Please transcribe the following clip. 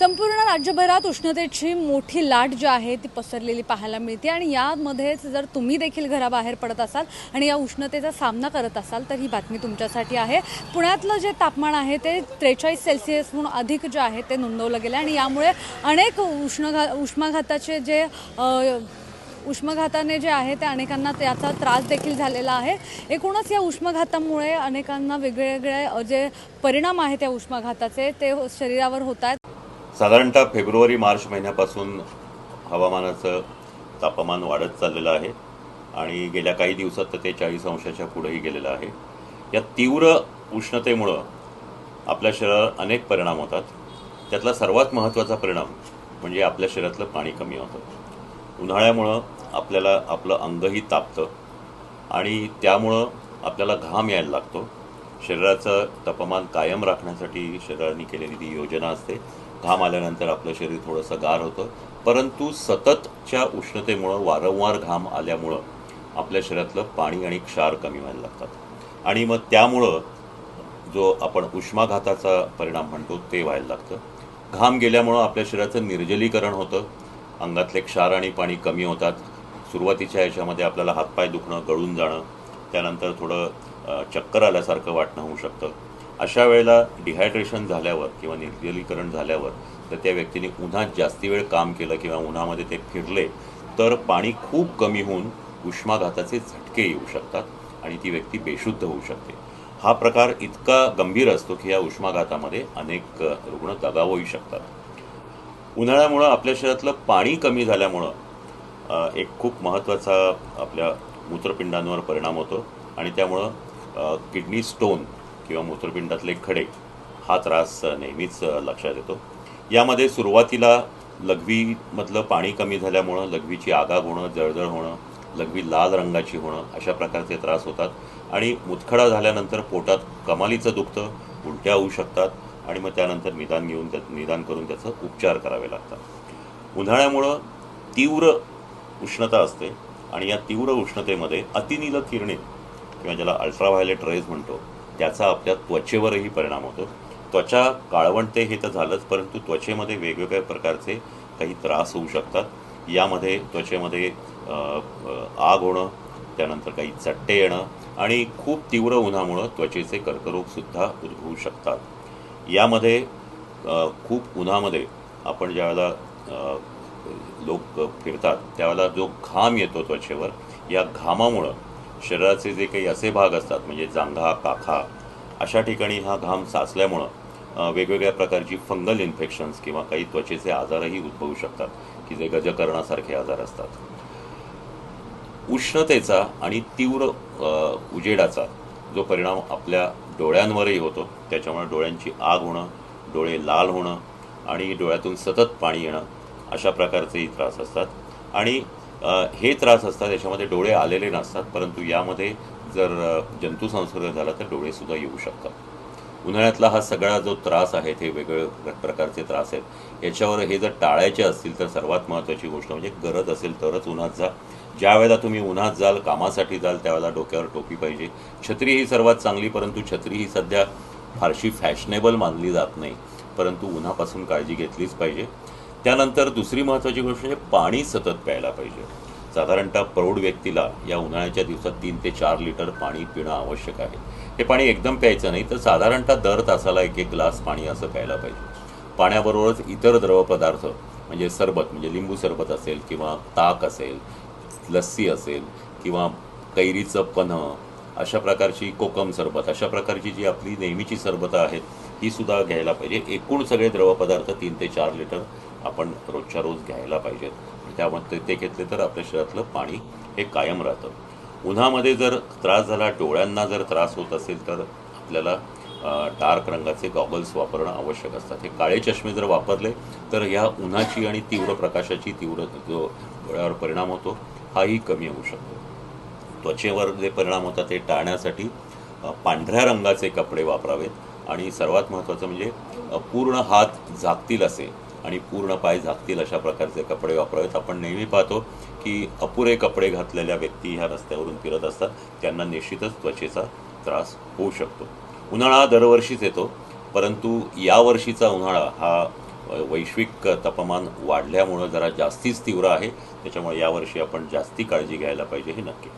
संपूर्ण राज्यभरात उष्णतेची मोठी लाट जी आहे ती पसरलेली पाहायला मिळते. आणि यामध्येच जर तुम्ही देखील घराबाहेर पडत असाल आणि या उष्णतेचा सामना करत असाल तर ही बातमी तुमच्यासाठी आहे. पुण्यातलं जे तापमान आहे ते त्रेचाळीस सेल्सिअसहून अधिक जे आहे ते नोंदवलं गेलं आणि यामुळे अनेक उष्णघा उष्माघाताचे जे उष्माघाताने जे आहे ते अनेकांना त्याचा त्रास देखील झालेला आहे. एकूणच या उष्माघातामुळे अनेकांना वेगवेगळे जे परिणाम आहेत त्या उष्माघाताचे ते शरीरावर होत आहेत. साधारणतः फेब्रुवारी मार्च महिन्यापासून हवामानाचं तापमान वाढत चाललेलं आहे आणि गेल्या काही दिवसात तर ते चाळीस अंशाच्या पुढेही गेलेलं आहे. या तीव्र उष्णतेमुळं आपल्या शरीरावर अनेक परिणाम होतात. त्यातला सर्वात महत्त्वाचा परिणाम म्हणजे आपल्या शरीरातलं पाणी कमी होतं. उन्हाळ्यामुळं आपल्याला आपलं अंगही तापतं आणि त्यामुळं आपल्याला घाम यायला लागतो. शरीराचं तापमान कायम राखण्यासाठी शरीराने केलेली ती योजना असते. घाम आल्यानंतर आपलं शरीर थोडंसं गार होतं. परंतु सततच्या उष्णतेमुळं वारंवार घाम आल्यामुळं आपल्या शरीरातलं पाणी आणि क्षार कमी व्हायला लागतात. आणि मग त्यामुळं जो आपण उष्माघाताचा परिणाम म्हणतो ते व्हायला लागतं. घाम गेल्यामुळं आपल्या शरीराचं निर्जलीकरण होतं. अंगातले क्षार आणि पाणी कमी होतात. सुरुवातीच्या याच्यामध्ये आपल्याला हातपाय दुखणं गळून जाणं त्यानंतर थोडं चक्कर आल्यासारखं वाटणं होऊ शकतं. अशा वेळेला डिहायड्रेशन झाल्यावर किंवा निर्जलीकरण झाल्यावर तर त्या व्यक्तीने उन्हात जास्ती वेळ काम केलं किंवा उन्हामध्ये ते फिरले तर पाणी खूप कमी होऊन उष्माघाताचे झटके येऊ शकतात आणि ती व्यक्ती बेशुद्ध होऊ शकते. हा प्रकार इतका गंभीर असतो की या उष्माघातामध्ये अनेक रुग्ण दगावही शकतात. उन्हाळ्यामुळं आपल्या शरीरातलं पाणी कमी झाल्यामुळं एक खूप महत्त्वाचा आपल्या मूत्रपिंडांवर परिणाम होतो आणि त्यामुळं किडनी स्टोन किंवा मूत्रपिंडातले खडे हा त्रास नेहमीच लक्षात येतो. यामध्ये सुरुवातीला लघवीमधलं पाणी कमी झाल्यामुळं लघवीची आगाग होणं जळजळ होणं लघवी लाल रंगाची होणं अशा प्रकारचे त्रास होतात आणि मुतखडा झाल्यानंतर पोटात कमालीचं दुखतं उलट्या होऊ शकतात आणि मग त्यानंतर निदान घेऊन त्या निदान करून त्याचं उपचार करावे लागतात. उन्हाळ्यामुळं तीव्र उष्णता असते आणि या तीव्र उष्णतेमध्ये अतिनील किरणे किंवा ज्याला अल्ट्राव्हायलेट रेज म्हणतो त्याचा आपल्या त्वचेवरही परिणाम होतो. त्वचा काळवंटे हे तर झालंच परंतु त्वचेमध्ये वेगवेगळ्या प्रकारचे काही त्रास होऊ शकतात. यामध्ये त्वचेमध्ये आग होणं त्यानंतर काही चट्टे येणं आणि खूप तीव्र उन्हामुळं त्वचेचे कर्करोगसुद्धा उद्भवू शकतात. यामध्ये खूप उन्हामध्ये आपण ज्यावेळेला लोक फिरतात त्यावेळेला जो घाम येतो त्वचेवर या घामामुळं शरीराचे जे काही असे भाग असतात म्हणजे जांघा काखा अशा ठिकाणी हा घाम साचल्यामुळं वेगवेगळ्या प्रकारची फंगल इन्फेक्शन्स किंवा काही त्वचेचे आजारही उद्भवू शकतात की जे गजकरणासारखे आजार असतात. उष्णतेचा आणि तीव्र उजेडाचा जो परिणाम आपल्या डोळ्यांवरही होतो त्याच्यामुळे डोळ्यांची आग होणं डोळे लाल होणं आणि डोळ्यातून सतत पाणी येणं अशा प्रकारचेही त्रास असतात. आणि हे त्रास असतात याच्यामध्ये डोळे आलेले नसतात परंतु यामध्ये जर जंतुसंसर्ग झाला तर डोळेसुद्धा येऊ शकतात. उन्हाळ्यातला हा सगळा जो त्रास आहे ते वेगळे प्रकारचे त्रास आहेत. याच्यावर हे जर टाळायचे असतील तर सर्वात महत्त्वाची गोष्ट म्हणजे गरज असेल तरच उन्हात जा. ज्या वेळेला तुम्ही उन्हात जाल कामासाठी जाल त्यावेळेला डोक्यावर टोपी पाहिजे. छत्री ही सर्वात चांगली परंतु छत्री ही सध्या फारशी फॅशनेबल मानली जात नाही. परंतु उन्हापासून काळजी घेतलीच पाहिजे. त्यानंतर दुसरी महत्त्वाची गोष्ट म्हणजे पाणी सतत प्यायला पाहिजे. साधारणतः प्रौढ व्यक्तीला या उन्हाळ्याच्या दिवसात तीन ते चार लिटर पाणी पिणं आवश्यक आहे. हे पाणी एकदम प्यायचं नाही तर साधारणतः दर तासाला एक एक ग्लास पाणी असं प्यायला पाहिजे. पाण्याबरोबरच इतर द्रवपदार्थ म्हणजे सरबत म्हणजे लिंबू सरबत असेल किंवा ताक असेल लस्सी असेल किंवा कैरीचं पन्ह अशा प्रकारची कोकम सरबत अशा प्रकारची जी आपली नेहमीची सरबतं आहेत ही सुद्धा घ्यायला पाहिजे. एकूण सगळे द्रवपदार्थ तीन ते चार लिटर आपण रोजच्या रोज घ्यायला पाहिजेत. त्यामध्ये ते घेतले तर आपल्या शरीरातलं पाणी हे कायम राहतं. उन्हामध्ये जर त्रास झाला डोळ्यांना जर त्रास होत असेल तर आपल्याला डार्क रंगाचे गॉगल्स वापरणं आवश्यक असतात. हे काळे चष्मे जर वापरले तर ह्या उन्हाची आणि तीव्र प्रकाशाची तीव्र जो डोळ्यावर परिणाम होतो हाही कमी होऊ शकतो. त्वचेवर जे परिणाम होतात ते टाळण्यासाठी पांढऱ्या रंगाचे कपडे वापरावेत. आणि सर्वात महत्त्वाचं म्हणजे पूर्ण हात झाकतील असे आणि पूर्ण पाय झाकतील अशा प्रकारचे कपडे वापरावेत. आपण नेहमी पाहतो की अपुरे कपडे घातलेल्या व्यक्ती ह्या रस्त्यावरून फिरत असतात. त्यांना निश्चितच त्वचेचा त्रास होऊ शकतो. उन्हाळा दरवर्षीच येतो परंतु यावर्षीचा उन्हाळा हा वैश्विक तापमान वाढल्यामुळं जरा जास्तीच तीव्र आहे. त्याच्यामुळे यावर्षी आपण जास्ती काळजी घ्यायला पाहिजे हे नक्की.